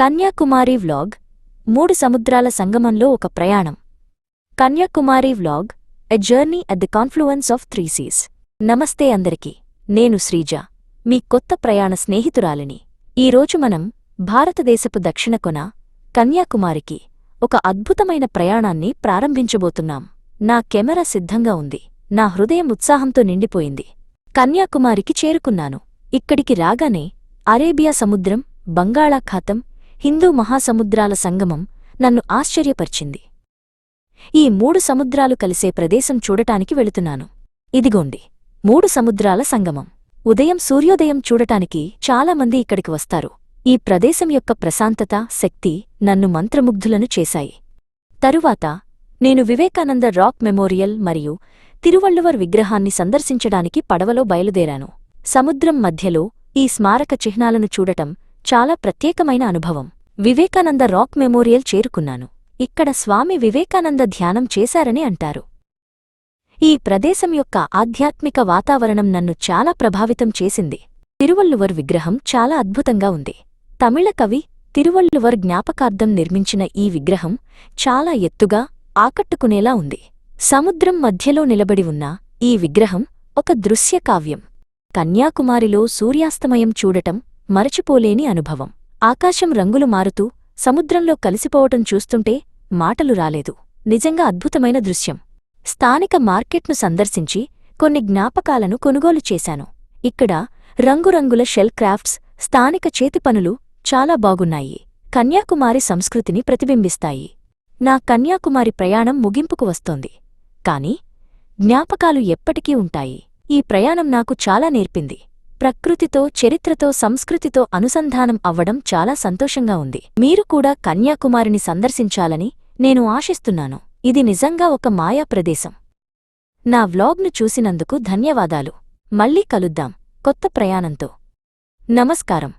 Kanyakumari vlog మూడు సముద్రాల సంగమంలో ఒక ప్రయాణం. Kanyakumari vlog a journey at the confluence of three seas. నమస్తే అందరికీ నేను శ్రీజ మీ కొత్త ప్రయాణ స్నేహితురాలిని. ఈరోజు మనం భారతదేశపు దక్షిణ కొన కన్యాకుమారికి ఒక అద్భుతమైన ప్రయాణాన్ని ప్రారంభించబోతున్నాం. నా కెమెరా సిద్ధంగా ఉంది నా హృదయం ఉత్సాహంతో నిండిపోయింది. కన్యాకుమారికి చేరుకున్నాను. ఇక్కడికి రాగానే అరేబియా సముద్రం బంగాళాఖాతం హిందూ మహాసముద్రాల సంగమం నన్ను ఆశ్చర్యపరిచింది. ఈ మూడు సముద్రాలు కలిసే ప్రదేశం చూడటానికి వెళుతున్నాను. ఇదిగోండి మూడు సముద్రాల సంగమం. ఉదయం సూర్యోదయం చూడటానికి చాలామంది ఇక్కడికి వస్తారు. ఈ ప్రదేశం యొక్క ప్రశాంతత శక్తి నన్ను మంత్రముగ్ధులను చేశాయి. తరువాత నేను వివేకానంద రాక్ మెమోరియల్ మరియు తిరువళ్ళువర్ విగ్రహాన్ని సందర్శించడానికి పడవలో బయలుదేరాను. సముద్రం మధ్యలో ఈ స్మారక చిహ్నాలను చూడటం చాలా ప్రత్యేకమైన అనుభవం. వివేకానంద రాక్ మెమోరియల్ చేరుకున్నాను. ఇక్కడ స్వామి వివేకానంద ధ్యానం చేశారని అంటారు. ఈ ప్రదేశం యొక్క ఆధ్యాత్మిక వాతావరణం నన్ను చాలా ప్రభావితం చేసింది. తిరువల్లువర్ విగ్రహం చాలా అద్భుతంగా ఉంది. తమిళ కవి తిరువల్లువర్ జ్ఞాపకార్థం నిర్మించిన ఈ విగ్రహం చాలా ఎత్తుగా ఆకట్టుకునేలా ఉంది. సముద్రం మధ్యలో నిలబడి ఉన్న ఈ విగ్రహం ఒక దృశ్యకావ్యం. కన్యాకుమారిలో సూర్యాస్తమయం చూడటం మరచిపోలేని అనుభవం. ఆకాశం రంగులు మారుతూ సముద్రంలో కలిసిపోవటం చూస్తుంటే మాటలు రాలేదు. నిజంగా అద్భుతమైన దృశ్యం. స్థానిక మార్కెట్ను సందర్శించి కొన్ని జ్ఞాపకాలను కొనుగోలు చేశాను. ఇక్కడ రంగురంగుల షెల్ క్రాఫ్ట్స్ స్థానిక చేతిపనులు చాలా బాగున్నాయి. కన్యాకుమారి సంస్కృతిని ప్రతిబింబిస్తాయి. నా కన్యాకుమారి ప్రయాణం ముగింపుకు వస్తోంది. కాని జ్ఞాపకాలు ఎప్పటికీ ఉంటాయి. ఈ ప్రయాణం నాకు చాలా నేర్పింది. ప్రకృతితో చరిత్రతో సంస్కృతితో అనుసంధానం అవ్వడం చాలా సంతోషంగా ఉంది. మీరు కూడా కన్యాకుమారిని సందర్శించాలని నేను ఆశిస్తున్నాను. ఇది నిజంగా ఒక మాయా ప్రదేశం. నా వ్లాగ్ను చూసినందుకు ధన్యవాదాలు. మళ్ళీ కలుద్దాం. కొత్త ప్రయాణంతో. నమస్కారం.